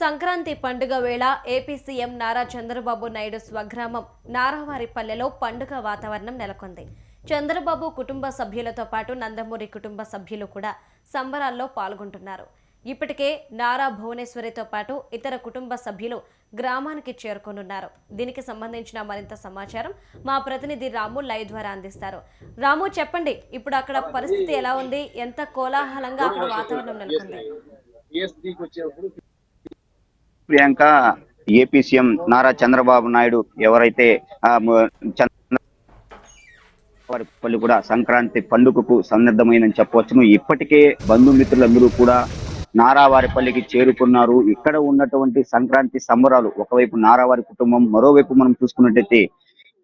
సంక్రాంతి పండుగ వేళ AP CM Nara Chandrababu Naidu స్వగ్రామం నారావారిపల్లెలో పండుగ వాతావరణం నెలకొంది. చంద్రబాబు కుటుంబ సభ్యులతో పాటు నందమూరి కుటుంబ సభ్యులు కూడా సంబరాల్లో పాల్గొంటున్నారు. ఇప్పటికే నారా భువనేశ్వరితో పాటు ఇతర కుటుంబ సభ్యులు గ్రామానికి చేరుకోనున్నారు. దీనికి సంబంధించిన మరింత సమాచారం మా ప్రతినిధి రాము లైవ్ ద్వారా అందిస్తారు. రాము చెప్పండి ఇప్పుడు అక్కడ పరిస్థితి ఎలా ఉంది? ఎంత కోలాహలంగా అక్కడ వాతావరణం నెలకొంది? ప్రియాంక ఏపీ సీఎం నారా చంద్రబాబు నాయుడు ఎవరైతే వారి కూడా సంక్రాంతి పండుగకు సన్నద్ధమైందని చెప్పవచ్చును. ఇప్పటికే బంధుమిత్రులందరూ కూడా నారావారిపల్లికి చేరుకున్నారు. ఇక్కడ ఉన్నటువంటి సంక్రాంతి సంబరాలు ఒకవైపు నారావారి కుటుంబం మరోవైపు మనం చూసుకున్నట్టయితే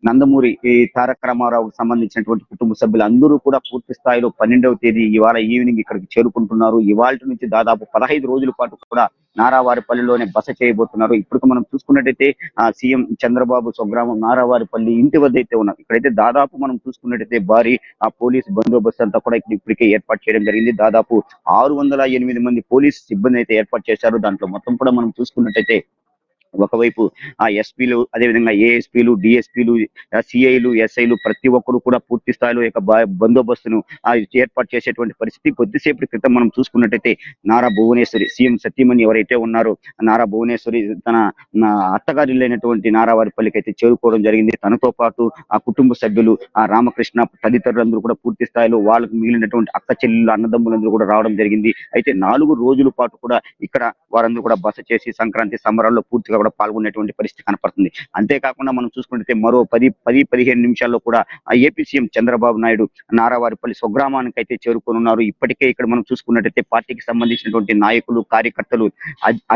నందమూరి ఈ తారక రామారావుకు సంబంధించినటువంటి కుటుంబ సభ్యులు అందరూ కూడా పూర్తి స్థాయిలో పన్నెండవ తేదీ ఇవాళ ఈవినింగ్ ఇక్కడికి చేరుకుంటున్నారు. ఇవాళ నుంచి దాదాపు పదహైదు రోజుల పాటు కూడా నారావారిపల్లిలోనే బస చేయబోతున్నారు. ఇప్పుడు మనం చూసుకున్నట్టయితే ఆ సీఎం చంద్రబాబు స్వగ్రామం నారావారిపల్లి ఇంటి వద్ద అయితే ఉన్నారు ఇక్కడైతే దాదాపు మనం చూసుకున్నట్టయితే భారీ ఆ పోలీస్ బందోబస్తు అంతా కూడా ఇక్కడ ఇప్పటికే ఏర్పాటు చేయడం జరిగింది. దాదాపు ఆరు వందల ఎనిమిది మంది పోలీస్ సిబ్బంది అయితే ఏర్పాటు చేశారు. దాంట్లో మొత్తం కూడా మనం చూసుకున్నట్టయితే ఒకవైపు ఆ ఎస్పీలు అదేవిధంగా ఏఎస్పీలు డిఎస్పీలు సిఐలు ఎస్ఐలు ప్రతి ఒక్కరు కూడా పూర్తి స్థాయిలో యొక్క బందోబస్తును ఏర్పాటు చేసేటువంటి పరిస్థితి కొద్దిసేపటి క్రితం మనం చూసుకున్నట్టయితే నారా భువనేశ్వరి సీఎం సత్యమణి ఎవరైతే ఉన్నారో నారా భువనేశ్వరి తన నా అత్తగారిల్లైనటువంటి నారావారిపల్లికి అయితే చేరుకోవడం జరిగింది. తనతో పాటు ఆ కుటుంబ సభ్యులు ఆ రామకృష్ణ తదితరులందరూ కూడా పూర్తి స్థాయిలో వాళ్ళకు మిగిలినటువంటి అక్క చెల్లెలు అన్నదమ్ములందరూ కూడా రావడం జరిగింది. అయితే నాలుగు రోజుల పాటు కూడా ఇక్కడ వారందరూ కూడా బస చేసి సంక్రాంతి సంబరాల్లో పూర్తిగా కూడా పాల్గొనేటువంటి పరిస్థితి కనపడుతుంది. అంతేకాకుండా మనం చూసుకుంటే మరో పది పది పదిహేను నిమిషాల్లో కూడా ఏపీ సీఎం చంద్రబాబు నాయుడు నారావారిపల్లి స్వగ్రామానికి అయితే చేరుకోనున్నారు. ఇప్పటికే ఇక్కడ మనం చూసుకున్నట్టయితే పార్టీకి సంబంధించినటువంటి నాయకులు కార్యకర్తలు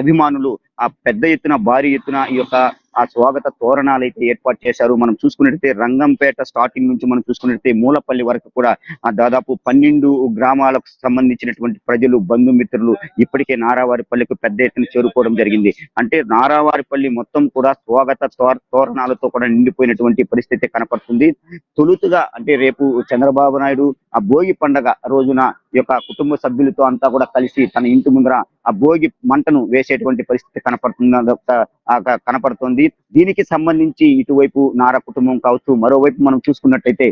అభిమానులు ఆ పెద్ద ఎత్తున భారీ ఎత్తున ఈ యొక్క ఆ స్వాగత తోరణాలు అయితే ఏర్పాటు చేశారు. మనం చూసుకున్నట్టయితే రంగంపేట స్టార్టింగ్ నుంచి మనం చూసుకున్నట్టయితే మూలపల్లి వరకు కూడా ఆ దాదాపు పన్నెండు గ్రామాలకు సంబంధించినటువంటి ప్రజలు బంధుమిత్రులు ఇప్పటికే నారావారిపల్లికి పెద్ద ఎత్తున చేరుకోవడం జరిగింది. అంటే నారావారిపల్లి మొత్తం కూడా స్వాగత తోర- తోరణాలతో కూడా నిండిపోయినటువంటి పరిస్థితి కనపడుతుంది. తొలుతుగా అంటే రేపు చంద్రబాబు నాయుడు ఆ భోగి పండగ రోజున యొక్క కుటుంబ సభ్యులతో అంతా కూడా కలిసి తన ఇంటి ముందర ఆ భోగి మంటను వేసేటువంటి పరిస్థితి కనపడుతుంది కనపడుతుంది. దీనికి సంబంధించి ఇటువైపు నారా కుటుంబం కావచ్చు మరోవైపు మనం చూసుకున్నట్టయితే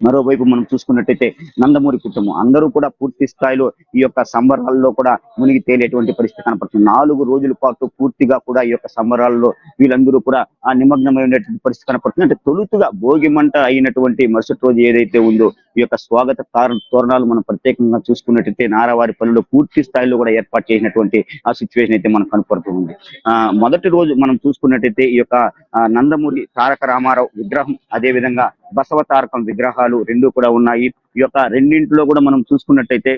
మరోవైపు మనం చూసుకున్నట్టయితే నందమూరి కుటుంబం. అందరూ కూడా పూర్తి స్థాయిలో ఈ యొక్క సంబరాల్లో కూడా మునిగి తేలేటువంటి పరిస్థితి కనపడుతుంది. నాలుగు రోజుల పాటు పూర్తిగా కూడా ఈ యొక్క సంబరాల్లో వీళ్ళందరూ కూడా ఆ నిమగ్నమై ఉండేటువంటి పరిస్థితి కనపడుతుంది. అంటే తొలుతుగా భోగి మంట అయినటువంటి మరుసటి రోజు ఏదైతే ఉందో ఈ యొక్క స్వాగత తోరణాలు మనం ప్రత్యేకంగా చూసుకున్నట్టయితే నారావారి పనులు పూర్తి స్థాయిలో కూడా ఏర్పాటు చేసినటువంటి ఆ సిచ్యువేషన్ అయితే మనకు కనపడుతుంది ఆ మొదటి రోజు మనం చూసుకున్నట్టయితే ఈ యొక్క ఆ, నందమూరి తారక రామారావు విగ్రహం అదే బసవతారకం బసవ తారకం విగ్రహాలు రెండు కూడా ఉన్నాయి. ఈ యొక్క రెండింటిలో కూడా మనం చూసుకున్నట్టయితే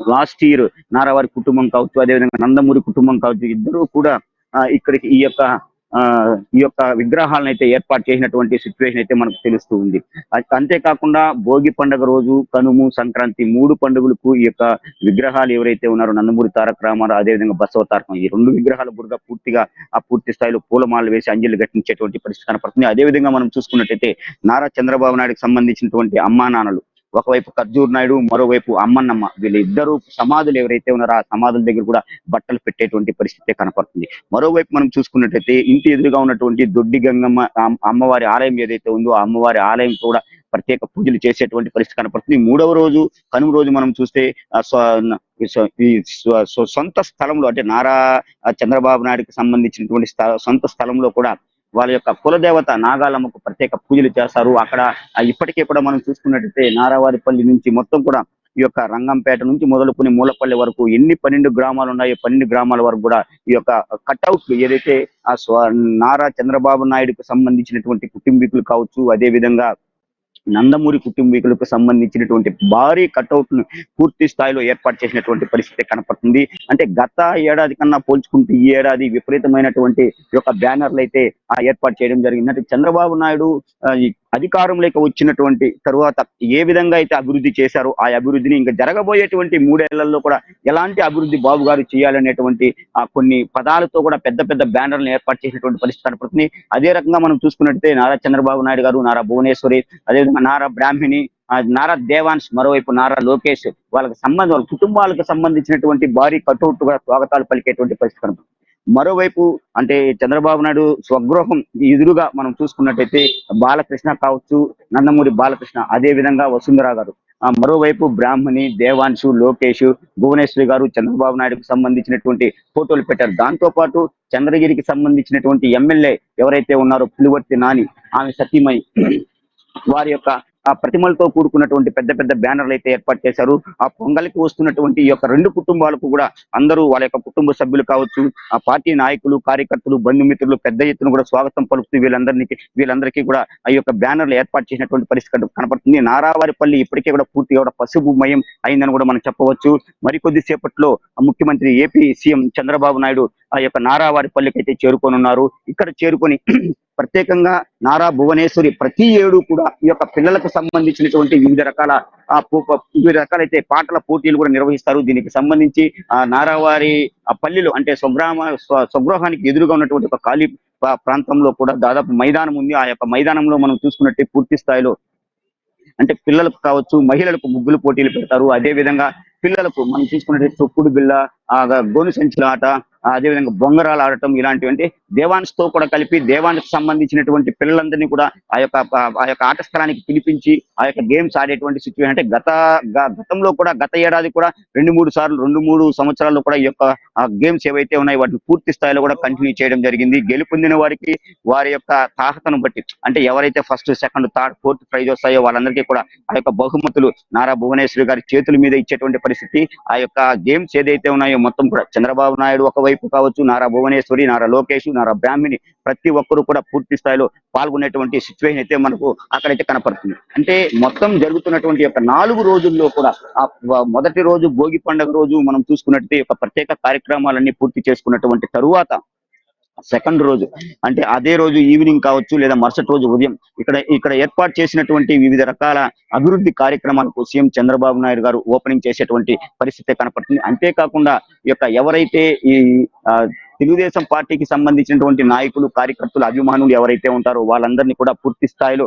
లాస్ట్ ఇయర్ నారావారి కుటుంబం కావచ్చు అదేవిధంగా నందమూరి కుటుంబం కావచ్చు ఇద్దరు కూడా ఇక్కడికి ఈ యొక్క ఈ యొక్క విగ్రహాలను అయితే ఏర్పాటు చేసినటువంటి సిచ్యువేషన్ అయితే మనకు తెలుస్తూ ఉంది. అంతేకాకుండా భోగి పండుగ రోజు కనుము సంక్రాంతి మూడు పండుగలకు ఈ యొక్క విగ్రహాలు ఎవరైతే ఉన్నారో నందమూరి తారక రామారావు అదేవిధంగా బసవ తారకం ఈ రెండు విగ్రహాల బుర్గా పూర్తిగా ఆ పూర్తి స్థాయిలో పూలమాలలు వేసి అంజలి ఘటించేటువంటి పరిస్థితి కనపడుతుంది. అదేవిధంగా మనం చూసుకున్నట్టయితే నారా చంద్రబాబు నాయుడుకి సంబంధించినటువంటి అమ్మా నాన్నలు ఒకవైపు ఖర్జూర్ నాయుడు మరోవైపు అమ్మన్నమ్మ వీళ్ళిద్దరూ సమాధులు ఎవరైతే ఉన్నారో ఆ సమాధుల దగ్గర కూడా బట్టలు పెట్టేటువంటి పరిస్థితి కనపడుతుంది. మరోవైపు మనం చూసుకున్నట్టయితే ఇంటి ఎదురుగా ఉన్నటువంటి దొడ్డి గంగమ్మ అమ్మవారి ఆలయం ఏదైతే ఉందో ఆ అమ్మవారి ఆలయం కూడా ప్రత్యేక పూజలు చేసేటువంటి పరిస్థితి కనపడుతుంది. మూడవ రోజు కనుమ రోజు మనం చూస్తే ఈ సొంత స్థలంలో అంటే నారా చంద్రబాబు నాయుడుకి సంబంధించినటువంటి సొంత స్థలంలో కూడా వాళ్ళ యొక్క కులదేవత నాగాలమ్మకు ప్రత్యేక పూజలు చేస్తారు. అక్కడ ఇప్పటికే కూడా మనం చూసుకున్నట్టయితే నారావారిపల్లి నుంచి మొత్తం కూడా ఈ యొక్క రంగంపేట నుంచి మొదలుకొని మూలపల్లి వరకు ఎన్ని పన్నెండు గ్రామాలు ఉన్నాయో పన్నెండు గ్రామాల వరకు కూడా ఈ యొక్క కట్అవుట్ ఏదైతే ఆ నారా చంద్రబాబు నాయుడుకు సంబంధించినటువంటి కుటుంబీకులు కావచ్చు అదే విధంగా నందమూరి కుటుంబీకులకు సంబంధించినటువంటి భారీ కట్అవుట్ను పూర్తి స్థాయిలో ఏర్పాటు చేసినటువంటి పరిస్థితి కనపడుతుంది. అంటే గత ఏడాది కన్నా పోల్చుకుంటే ఈ ఏడాది విపరీతమైనటువంటి యొక్క బ్యానర్లు అయితే ఆ ఏర్పాటు చేయడం జరిగింది. అంటే చంద్రబాబు నాయుడు అధికారంలోకి వచ్చినటువంటి తరువాత ఏ విధంగా అయితే అభివృద్ధి చేశారో ఆ అభివృద్ధిని ఇంకా జరగబోయేటువంటి మూడేళ్ళలో కూడా ఎలాంటి అభివృద్ధి బాబు గారు చేయాలనేటువంటి ఆ కొన్ని పదాలతో కూడా పెద్ద పెద్ద బ్యానర్లను ఏర్పాటు చేసినటువంటి పరిస్థితి కనపడుతుంది అదే రకంగా మనం చూసుకున్నట్టయితే నారా చంద్రబాబు నాయుడు గారు నారా భువనేశ్వరి అదేవిధంగా నారా బ్రాహ్మిణి నారా దేవాన్స్ మరోవైపు నారా లోకేష్ వాళ్ళకి సంబంధం వాళ్ళ కుటుంబాలకు సంబంధించినటువంటి భారీ కటౌట్ స్వాగతాలు పలికేటువంటి పరిస్థితి కనపడుతుంది. మరోవైపు అంటే చంద్రబాబు నాయుడు స్వగృహం ఎదురుగా మనం చూసుకున్నట్టయితే బాలకృష్ణ కావచ్చు నందమూరి బాలకృష్ణ అదే విధంగా వసుంధర గారు. ఆ మరోవైపు బ్రాహ్మణి దేవాన్షు లోకేష్ భువనేశ్వరి గారు చంద్రబాబు నాయుడుకు సంబంధించినటువంటి ఫోటోలు పెట్టారు. దాంతో పాటు చంద్రగిరికి సంబంధించినటువంటి ఎమ్మెల్యే ఎవరైతే ఉన్నారో పులివర్తి నాని ఆమె సతీమణి వారి యొక్క ఆ ప్రతిమలతో కూడుకున్నటువంటి పెద్ద పెద్ద బ్యానర్లు అయితే ఏర్పాటు చేశారు. ఆ పొంగలికి వస్తున్నటువంటి ఈ యొక్క రెండు కుటుంబాలకు కూడా అందరూ వాళ్ళ యొక్క కుటుంబ సభ్యులు కావచ్చు ఆ పార్టీ నాయకులు కార్యకర్తలు బంధుమిత్రులు పెద్ద ఎత్తున కూడా స్వాగతం పలుకుతూ వీళ్ళందరికీ వీళ్ళందరికీ కూడా ఆ యొక్క బ్యానర్లు ఏర్పాటు చేసినటువంటి పరిస్థితి కనపడుతుంది. నారావారిపల్లి ఇప్పటికే కూడా పూర్తిగా కూడా పసుపుమయం అయిందని కూడా మనం చెప్పవచ్చు. మరికొద్ది సేపట్లో ముఖ్యమంత్రి ఏపీ సీఎం చంద్రబాబు నాయుడు ఆ యొక్క నారావారిపల్లికి అయితే చేరుకోనున్నారు. ఇక్కడ చేరుకొని ప్రత్యేకంగా నారా భువనేశ్వరి ప్రతి ఏడు కూడా ఈ యొక్క పిల్లలకు సంబంధించినటువంటి వివిధ రకాల ఆ వివిధ రకాలైతే పాటల పోటీలు కూడా నిర్వహిస్తారు. దీనికి సంబంధించి ఆ నారావారి పల్లెలు అంటే స్వగ్రామ స్వగృహానికి ఎదురుగా ఉన్నటువంటి ఒక ఖాళీ ప్రాంతంలో కూడా దాదాపు మైదానం ఉంది. ఆ యొక్క మైదానంలో మనం చూసుకున్నట్టే పూర్తి స్థాయిలో అంటే పిల్లలకు కావచ్చు మహిళలకు ముగ్గులు పోటీలు పెడతారు. అదే విధంగా పిల్లలకు మనం చూసుకున్నట్టు తొక్కుడు బిళ్ళ ఆ గోను సంచుల ఆట అదేవిధంగా అదే విధంగా బొంగరాలు ఆడటం ఇలాంటివంటి దేవాన్స్తో కూడా కలిపి దేవానికి సంబంధించినటువంటి పిల్లలందరినీ కూడా ఆ యొక్క ఆ యొక్క ఆట స్థలానికి పిలిపించి ఆ యొక్క గేమ్స్ ఆడేటువంటి సిచ్యువేషన్ అంటే గత గ- గతంలో కూడా గత ఏడాది కూడా రెండు మూడు సార్లు రెండు మూడు సంవత్సరాల్లో కూడా ఈ యొక్క గేమ్స్ ఏవైతే ఉన్నాయో వాటిని పూర్తి స్థాయిలో కూడా కంటిన్యూ చేయడం జరిగింది. గెలుపొందిన వారికి వారి యొక్క తాహతను బట్టి అంటే ఎవరైతే first second third fourth prize వస్తాయో వాళ్ళందరికీ కూడా ఆ యొక్క బహుమతులు నారా భువనేశ్వరి గారి చేతుల మీద ఇచ్చేటువంటి పరిస్థితి ఆ యొక్క గేమ్స్ ఏదైతే ఉన్నాయో మొత్తం కూడా చంద్రబాబు నాయుడు ఒకవైపు కావచ్చు నారా భువనేశ్వరి నారా లోకేష్ నారా బ్రాహ్మిణి ప్రతి ఒక్కరు కూడా పూర్తి స్థాయిలో పాల్గొనేటువంటి సిచ్యువేషన్ అయితే మనకు అక్కడైతే కనపడుతుంది. అంటే మొత్తం జరుగుతున్నటువంటి యొక్క నాలుగు రోజుల్లో కూడా ఆ మొదటి రోజు భోగి పండుగ రోజు మనం చూసుకున్నట్టు ఒక ప్రత్యేక కార్యక్రమాలన్నీ పూర్తి చేసుకున్నటువంటి తరువాత సెకండ్ రోజు. అంటే అదే రోజు ఈవినింగ్ కావచ్చు లేదా మరుసటి రోజు ఉదయం ఇక్కడ ఇక్కడ ఏర్పాటు చేసినటువంటి వివిధ రకాల అభివృద్ధి కార్యక్రమాలకు సీఎం చంద్రబాబు నాయుడు గారు ఓపెనింగ్ చేసేటువంటి పరిస్థితి కనపడుతుంది. అంతేకాకుండా ఈ యొక్క ఎవరైతే ఈ తెలుగుదేశం పార్టీకి సంబంధించినటువంటి నాయకులు కార్యకర్తలు అభిమానులు ఎవరైతే ఉంటారో వాళ్ళందరినీ కూడా పూర్తి స్థాయిలో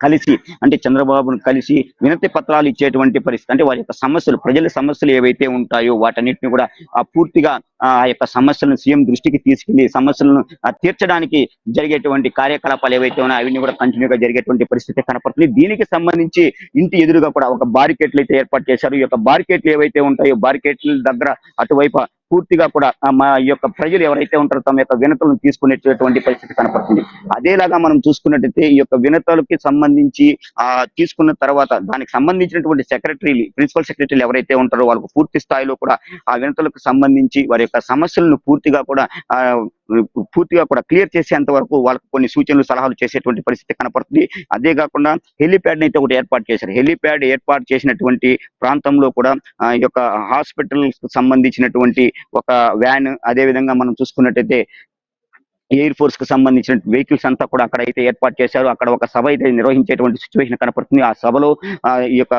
కలిసి అంటే చంద్రబాబును కలిసి వినతి పత్రాలు ఇచ్చేటువంటి పరిస్థితి అంటే వారి యొక్క సమస్యలు ప్రజల సమస్యలు ఏవైతే ఉంటాయో వాటన్నిటిని కూడా ఆ పూర్తిగా ఆ యొక్క సమస్యలను సీఎం దృష్టికి తీసుకెళ్ళి సమస్యలను తీర్చడానికి జరిగేటువంటి కార్యకలాపాలు ఏవైతే ఉన్నాయో అవన్నీ కూడా కంటిన్యూగా జరిగేటువంటి పరిస్థితి కనపడుతుంది. దీనికి సంబంధించి ఇంటి ఎదురుగా కూడా ఒక బారికేట్లు అయితే ఏర్పాటు చేశారు. ఈ యొక్క బారికేట్లు ఏవైతే ఉంటాయో బారికేట్ల దగ్గర అటువైపు పూర్తిగా కూడా మా యొక్క ప్రజలు ఎవరైతే ఉంటారో తమ యొక్క వినతులను తీసుకునేటటువంటి పరిస్థితి కనపడుతుంది. అదేలాగా మనం చూసుకున్నట్టయితే ఈ యొక్క వినతులకి సంబంధించి ఆ తీసుకున్న తర్వాత దానికి సంబంధించినటువంటి సెక్రటరీలు ప్రిన్సిపల్ సెక్రటరీలు ఎవరైతే ఉంటారో వాళ్ళకు పూర్తి స్థాయిలో కూడా ఆ వినతులకు సంబంధించి వారి యొక్క సమస్యలను పూర్తిగా కూడా పూర్తిగా కూడా క్లియర్ చేసేంత వరకు వాళ్ళకు కొన్ని సూచనలు సలహాలు చేసేటువంటి పరిస్థితి కనపడుతుంది. అదే కాకుండా హెలిప్యాడ్ అయితే ఒకటి ఏర్పాటు చేశారు. హెలిప్యాడ్ ఏర్పాటు చేసినటువంటి ప్రాంతంలో కూడా ఈ యొక్క హాస్పిటల్ సంబంధించినటువంటి ఒక వ్యాన్ అదే విధంగా మనం చూసుకున్నట్టయితే ఎయిర్ ఫోర్స్కి సంబంధించిన వెహికల్స్ అంతా కూడా అక్కడ అయితే ఏర్పాటు చేశారు. అక్కడ ఒక సభ అయితే నిర్వహించేటువంటి సిచ్యువేషన్ కనపడుతుంది. ఆ సభలో ఈ యొక్క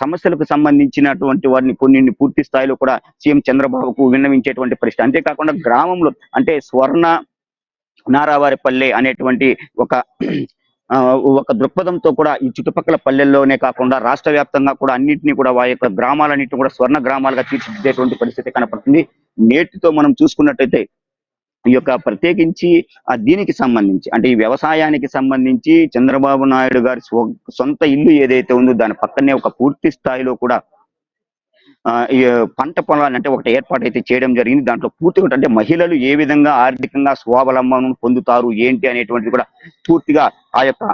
సమస్యలకు సంబంధించినటువంటి వారిని కొన్ని పూర్తి స్థాయిలో కూడా సీఎం చంద్రబాబుకు విన్నవించేటువంటి పరిస్థితి. అంతేకాకుండా గ్రామంలో అంటే స్వర్ణ నారావారిపల్లె అనేటువంటి ఒక ఆ, ఒక దృక్పథంతో కూడా ఈ చుట్టుపక్కల పల్లెల్లోనే కాకుండా రాష్ట్ర వ్యాప్తంగా కూడా అన్నింటినీ కూడా వారి యొక్క గ్రామాలన్నింటినీ కూడా స్వర్ణ గ్రామాలుగా తీర్చిదిద్దేటువంటి పరిస్థితి కనపడుతుంది. నేటితో మనం చూసుకున్నట్టయితే ఈ యొక్క ప్రత్యేకించి ఆ దీనికి సంబంధించి అంటే ఈ వ్యవసాయానికి సంబంధించి చంద్రబాబు నాయుడు గారి సొంత ఇల్లు ఏదైతే ఉందో దాని పక్కనే ఒక పూర్తి స్థాయిలో కూడా ఈ పంట పొలాలు అంటే ఒకటి ఏర్పాటు అయితే చేయడం జరిగింది. దాంట్లో పూర్తిగా అంటే మహిళలు ఏ విధంగా ఆర్థికంగా స్వావలంబనం పొందుతారు ఏంటి అనేటువంటిది కూడా పూర్తిగా ఆ యొక్క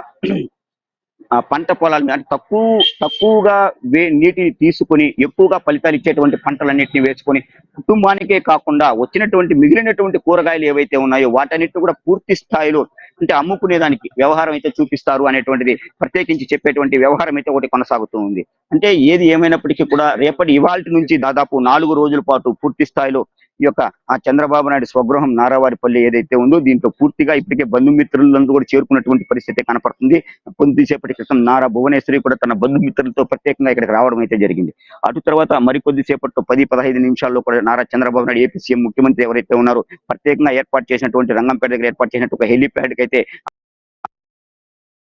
పంట పొలాలని అంటే తక్కువ తక్కువగా వే నీటిని తీసుకొని ఎక్కువగా ఫలితాలు ఇచ్చేటువంటి పంటలన్నింటినీ వేసుకొని కుటుంబానికే కాకుండా వచ్చినటువంటి మిగిలినటువంటి కూరగాయలు ఏవైతే ఉన్నాయో వాటన్నిటిని కూడా పూర్తి స్థాయిలో అంటే అమ్ముకునేదానికి వ్యవహారం అయితే చూపిస్తారు అనేటువంటిది ప్రత్యేకించి చెప్పేటువంటి వ్యవహారం అయితే ఒకటి కొనసాగుతూ ఉంది. అంటే ఏది ఏమైనప్పటికీ కూడా రేపటి ఇవాళ నుంచి దాదాపు నాలుగు రోజుల పాటు పూర్తి స్థాయిలో ఈ యొక్క ఆ చంద్రబాబు నాయుడు స్వగృహం నారావారిపల్లి ఏదైతే ఉందో దీంట్లో పూర్తిగా ఇప్పటికే బంధుమిత్రులందరూ కూడా చేరుకున్నటువంటి పరిస్థితి కనపడుతుంది. కొద్దిసేపటి క్రితం నారా భువనేశ్వరి కూడా తన బంధుమిత్రులతో ప్రత్యేకంగా ఇక్కడికి రావడం అయితే జరిగింది. అటు తర్వాత మరికొద్దిసేపట్లో పది పదహైదు నిమిషాల్లో కూడా నారా చంద్రబాబు నాయుడు ఏపీ సీఎం ముఖ్యమంత్రి ఎవరైతే ఉన్నారో ప్రత్యేకంగా ఏర్పాటు చేసినటువంటి రంగంపేట దగ్గర ఏర్పాటు చేసినట్టు ఒక హెలిప్యాడ్కి అయితే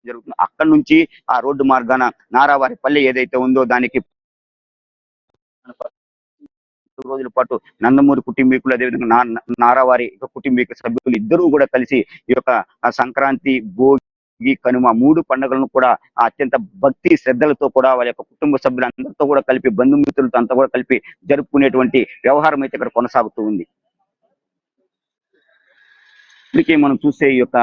జరుగుతుంది. అక్కడి నుంచి ఆ రోడ్డు మార్గాన నారావారి పల్లె ఏదైతే ఉందో దానికి రోజుల పాటు నందమూరి కుటుంబీకులు అదేవిధంగా నా- నారావారి కుటుంబీక సభ్యులు ఇద్దరూ కూడా కలిసి ఈ యొక్క సంక్రాంతి భోగి కనుమ మూడు పండుగలను కూడా అత్యంత భక్తి శ్రద్ధలతో కూడా వాళ్ళ యొక్క కుటుంబ సభ్యులందరితో కూడా కలిపి బంధుమిత్రులతో అంతా కూడా కలిపి జరుపుకునేటువంటి వ్యవహారం అయితే ఇక్కడ కొనసాగుతూ ఉంది ఇప్పటికే మనం చూసే ఈ యొక్క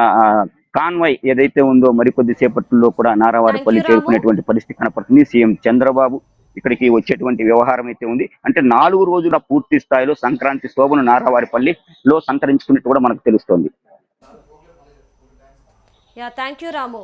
కాన్వాయ్ ఏదైతే ఉందో మరికొద్ది సేపట్లో కూడా నారావారిపల్లి. చేరుకునేటువంటి పరిస్థితి కనపడుతుంది సీఎం చంద్రబాబు ఇక్కడికి వచ్చేటువంటి వ్యవహారం అయితే ఉంది. అంటే నాలుగు రోజుల పూర్తి స్థాయిలో సంక్రాంతి శోభను నారావారిపల్లిలో సంతరించుకున్నట్టు కూడా మనకు తెలుస్తోంది. Yeah thank you Ramu.